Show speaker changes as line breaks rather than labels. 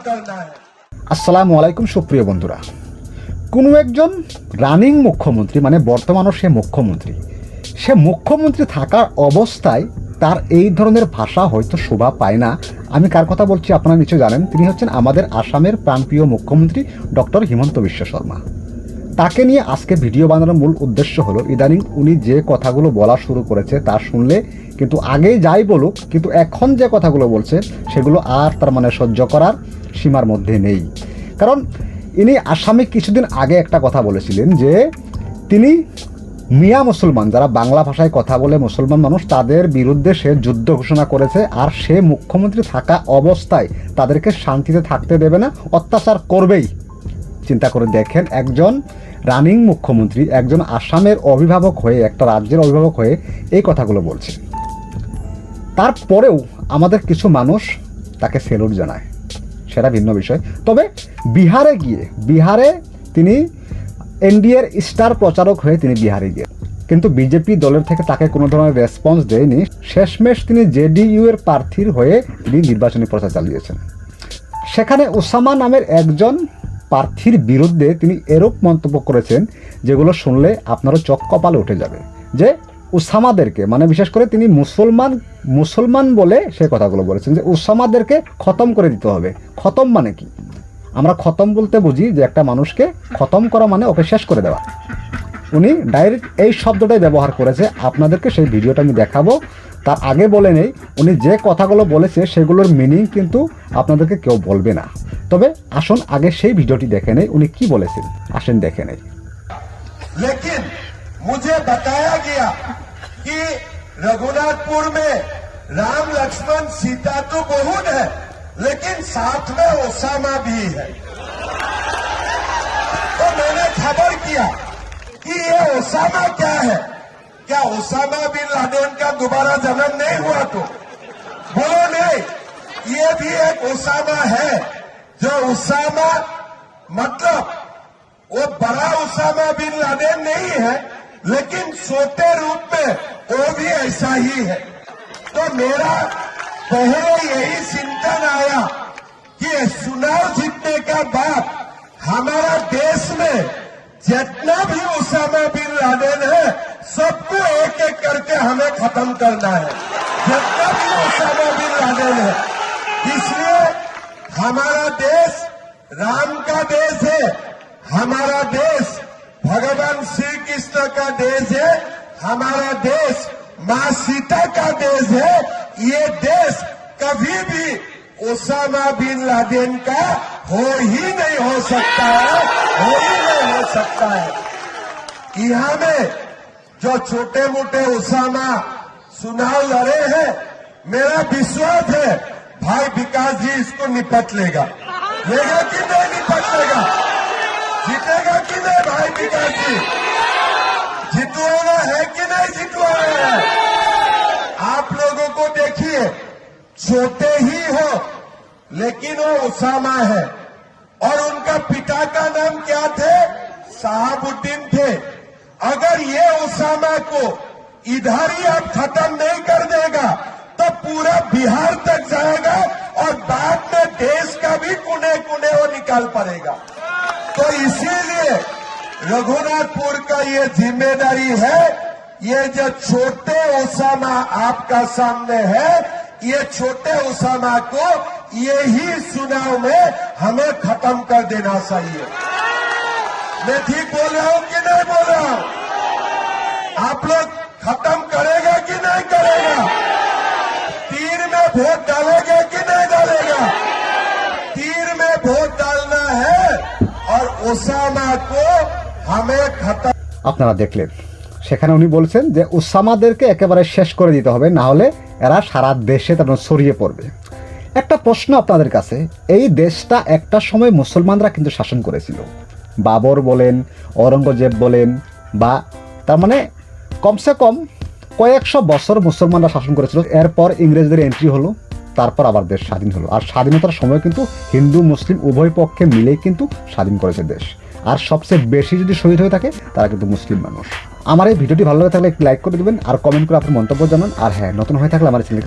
करना है
আসসালামু আলাইকুম সুপ্রিয় বন্ধুরা কোনো একজন রানিং মুখ্যমন্ত্রী মানে বর্তমানও সে মুখ্যমন্ত্রী সে মুখ্যমন্ত্রী থাকার অবস্থায় তার এই ধরনের ভাষা হয়তো শোভা পায় না আমি কার কথা বলছি আপনারা নিশ্চয় জানেন তিনি হচ্ছেন আমাদের আসামের প্রাণপ্রিয় মুখ্যমন্ত্রী ডক্টর হিমন্ত বিশ্ব শর্মা তাকে নিয়ে আজকে ভিডিও বানানোর মূল উদ্দেশ্য হলো, ইদানিং উনি যে কথাগুলো বলা শুরু করেছে তা শুনলে কিন্তু আগে যাই বলুক, কিন্তু এখন যে কথাগুলো বলছে সেগুলো আর তার মানে সহ্য করার সীমার মধ্যে নেই। কারণ ইনি আসামে কিছুদিন আগে একটা কথা বলেছিলেন যে তিনি মিয়া মুসলমান, যারা বাংলা ভাষায় কথা বলে মুসলমান মানুষ, তাদের বিরুদ্ধে সে যুদ্ধ ঘোষণা করেছে আর সে মুখ্যমন্ত্রী থাকা অবস্থায় তাদেরকে শান্তিতে থাকতে দেবে না, অত্যাচার করবেই। চিন্তা করে দেখেন, একজন রানিং মুখ্যমন্ত্রী, একজন আসামের অভিভাবক হয়ে, একটা রাজ্যের অভিভাবক হয়ে এই কথাগুলো বলছে তারপরেও আমাদের কিছু মানুষ তাকে সেলুট জানায়। সেটা ভিন্ন বিষয়। তবে বিহারে গিয়ে, বিহারে তিনি এনডিএর স্টার প্রচারক হয়ে তিনি বিহারে গিয়ে। কিন্তু বিজেপি দলের থেকে তাকে কোনো ধরনের রেসপন্স দেয়নি। শেষমেশ তিনি জেডিইউ এর প্রার্থীর হয়ে তিনি নির্বাচনী প্রচার চালিয়েছেন। সেখানে ওসামা নামের একজন প্রার্থীর বিরুদ্ধে তিনি এরূপ মন্তব্য করেছেন, যেগুলো শুনলে আপনারও চোখ কপালে উঠে যাবে। যে উসামাদেরকে মানে বিশেষ করে তিনি মুসলমান মুসলমান বলে সে কথাগুলো বলেছেন, যে উসামাদেরকে খতম করে দিতে হবে। খতম মানে কি? আমরা খতম বলতে বুঝি যে একটা মানুষকে খতম করা মানে ওকে শেষ করে দেওয়া। উনি ডাইরেক্ট এই শব্দটাই ব্যবহার করেছে। আপনাদেরকে সেই ভিডিওটা আমি দেখাবো। তার আগে বলে নেই, উনি যে কথাগুলো বলেছে সেগুলোর মিনিং কিন্তু আপনাদেরকে কেউ বলবে না। তবে আসুন আগে সেই ভিডিওটি দেখে নেই উনি কি বলেছেন আসেন দেখে নেই
लेकिन मुझे बताया गया कि रघुनाथपुर में राम लक्ष्मण सीता तो बहुत है लेकिन साथ में ओसामा भी है तो मैंने खबर किया कि ये ओसामा क्या है क्या ओसामा बिन लादेन का दोबारा जन्म नहीं हुआ तो बोलो नहीं ये भी एक ओसामा है जो ओसामा मतलब वो बड़ा उसामा बिन लादेन नहीं है, लेकिन छोटे रूप में वो भी ऐसा ही है। तो मेरा पहले यही चिंतन आया कि चुनाव जीतने का बाद हमारा देश में जितना भी उसामा बिन लादेन है, सबको एक एक करके हमें खत्म करना है। जितना भी उसामा बिन लादेन है इसलिए हमारा देश राम का देश है, हमारा देश भगवान श्री कृष्ण का देश है, हमारा देश माँ सीता का देश है, ये देश कभी भी ओसामा बिन लादेन का हो ही नहीं हो सकता है, हो ही नहीं हो सकता है। यहाँ में जो छोटे मोटे ओसामा चुनाव लड़े हैं, मेरा विश्वास है भाई विकास जी इसको निपट लेगा। लेगा कि नहीं निपट लेगा? जीतेगा कि नहीं भाई विकास जी? जितवाना है कि नहीं जितवाना है? आप लोगों को देखिए, छोटे ही हो, लेकिन वो उसामा है। और उनका पिता का नाम क्या थे? साहबुद्दीन थे। अगर ये उसामा को इधर ही आप खत्म नहीं कर देगा तो पूरा बिहार तक जाएगा। निकाल पड़ेगा। तो इसीलिए रघुनाथपुर का ये ज़िम्मेदारी है, ये जो छोटे ओसामा आपका सामने है, ये छोटे ओसामा को यही चुनाव में हमें खत्म कर देना चाहिए। मैं ठीक बोल रहा हूँ कि नहीं बोल रहा हूँ? आप लोग खत्म करेगा कि नहीं करेगा? तीन में वोट
আপনারা দেখলেন। সেখানে উনি বলছেন যে উসামাদেরকে একেবারে শেষ করে দিতে হবে, না হলে এরা সারা দেশে তার ছড়িয়ে পড়বে। একটা প্রশ্ন আপনাদের কাছে, এই দেশটা একটা সময় মুসলমানরা কিন্তু শাসন করেছিল। বাবর বলেন, ঔরঙ্গজেব বলেন, বা তার মানে কমসে কম কয়েকশো বছর মুসলমানরা শাসন করেছিল। এরপর ইংরেজদের এন্ট্রি হলো। তারপর আবার দেশ স্বাধীন হলো। আর স্বাধীনতার সময় কিন্তু হিন্দু, মুসলিম উভয় পক্ষে মিলেই কিন্তু স্বাধীন করেছে দেশ। আর সবচেয়ে বেশি যদি শহীদ হয়ে থাকে, তারা কিন্তু মুসলিম মানুষ। আমার এই ভিডিওটি ভালো লাগে থাকলে একটু লাইক করে দেবেন, আর কমেন্ট করে আপনার মন্তব্য জানান। আর হ্যাঁ নতুন হয়ে থাকলে আমার চ্যানেলকে